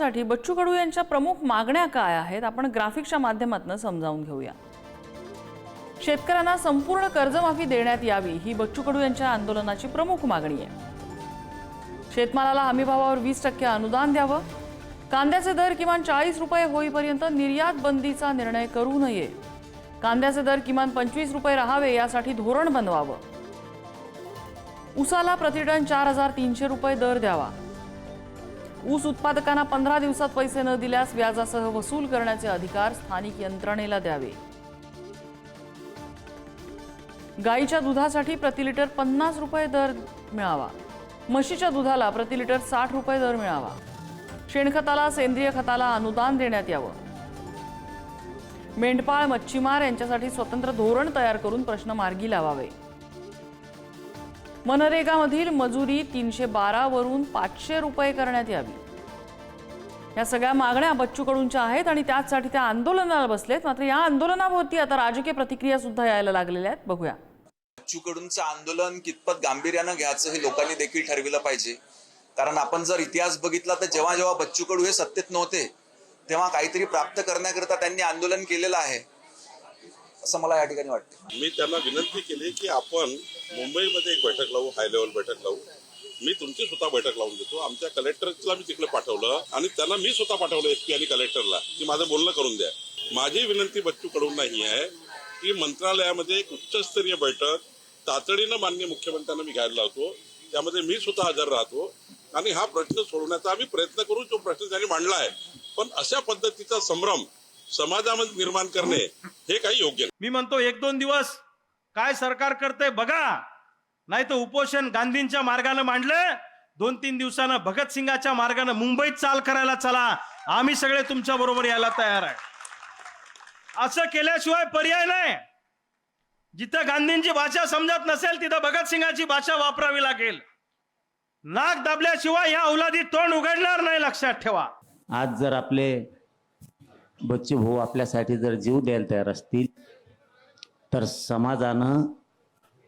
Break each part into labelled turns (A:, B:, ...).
A: आंदोलनासाठी बच्चू कडू यांच्या प्रमुख मागण्या काय आहेत आपण ग्राफिक्सच्या माध्यमातून समजावून घेऊया. शेतकऱ्यांना संपूर्ण कर्जमाफी देण्यात यावी ही बच्चू कडू यांच्या आंदोलनाची प्रमुख मागणी आहे. शेतमालाला हमीभावावर वीस टक्के अनुदान द्यावं कांद्याचे दर किमान चाळीस रुपये होईपर्यंत निर्यात बंदीचा निर्णय करू नये कांद्याचे दर किमान पंचवीस रुपये राहावे यासाठी धोरण बनवावं. ऊसाला प्रतिटन चार हजार तीनशे रुपये दर द्यावा ऊस उत्पादकांना पंधरा दिवसात पैसे न दिल्यास व्याजासह वसूल करण्याचे अधिकार स्थानिक यंत्रणेला द्यावे. गाईच्या दुधासाठी प्रति लिटर पन्नास रुपये दर मिळावा. म्हशीच्या दुधाला प्रति लिटर साठ रुपये दर मिळावा. शेणखताला सेंद्रिय खताला अनुदान देण्यात यावं. मेंढपाळ मच्छीमार यांच्यासाठी स्वतंत्र धोरण तयार करून प्रश्न मार्गी लावावे. मनरेगामधील मजुरी तीनशे बारा वरून पाचशे रुपये करण्यात यावी. या सगळ्या मागण्या बच्चू कडूंच्या आहेत आणि त्याचसाठी त्या आंदोलनाला बसलेत. मात्र या आंदोलनाभोवती आता राजकीय प्रतिक्रिया सुद्धा यायला लागलेल्या आहेत. बघूया.
B: बच्चूकडूनचं आंदोलन कितपत गांभीर्यानं घ्यायचं हे लोकांनी देखील ठरविलं पाहिजे. कारण आपण जर इतिहास बघितला तर जेव्हा जेव्हा बच्चू कडू हे सत्तेत नव्हते तेव्हा काहीतरी प्राप्त करण्याकरता त्यांनी आंदोलन केलेलं आहे. असं मला या ठिकाणी वाटतं.
C: मी त्यांना विनंती केली की आपण मुंबईमध्ये एक बैठक लावू हाय लेवल बैठक लावू. मी तुमची स्वतः बैठक लावून देतो. आमच्या कलेक्टरला मी तिकडे पाठवलं आणि त्यांना मी स्वतः पाठवलं एस पी आणि कलेक्टरला की माझं बोलणं करून द्या. माझी विनंती बच्चू कडून नाही आहे की मंत्रालयामध्ये एक उच्चस्तरीय बैठक तातडीनं मान्य मुख्यमंत्र्यांना मी घ्यायला लावतो. त्यामध्ये मी स्वतः हजर राहतो आणि हा प्रश्न सोडवण्याचा आम्ही प्रयत्न करू. जो प्रश्न त्यांनी मांडला आहे. पण अशा पद्धतीचा संभ्रम समाजामध्ये निर्माण करणे हे काही योग्य नाही.
D: मी म्हणतो एक दोन दिवस काय सरकार करतंय बघा. नाही तर उपोषण गांधींच्या मार्गाने मांडलं दोन तीन दिवसानं भगतसिंगाच्या मार्गाने मुंबईत चाल करायला चला. आम्ही सगळे तुमच्या बरोबर यायला तयार आहे. असं केल्याशिवाय पर्याय नाही. जिथं गांधींची भाषा समजत नसेल तिथं भगतसिंगाची भाषा वापरावी लागेल. नाक दाबल्याशिवाय या औलादी तोंड उघडणार नाही लक्षात ठेवा.
E: आज जर आपले बच्चे भाऊ आपल्यासाठी जर जीव द्यायला तयार असतील तर समाजानं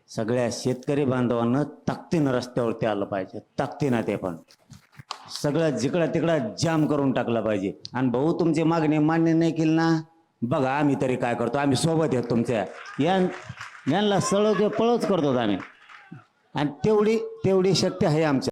E: सगळ्या शेतकरी बांधवांना ताकदीनं रस्त्यावरती आलं पाहिजे. ताकदीनं ते पण. सगळं जिकडं तिकडं जाम करून टाकलं पाहिजे. आणि भाऊ तुमची मागणी मान्य नाही केली ना? बघा आम्ही तरी काय करतो? आम्ही सोबत येतो तुमच्या. या यांना सळव पळच करतो आम्ही. आणि तेवढी तेवढी शक्ती आहे आमच्या.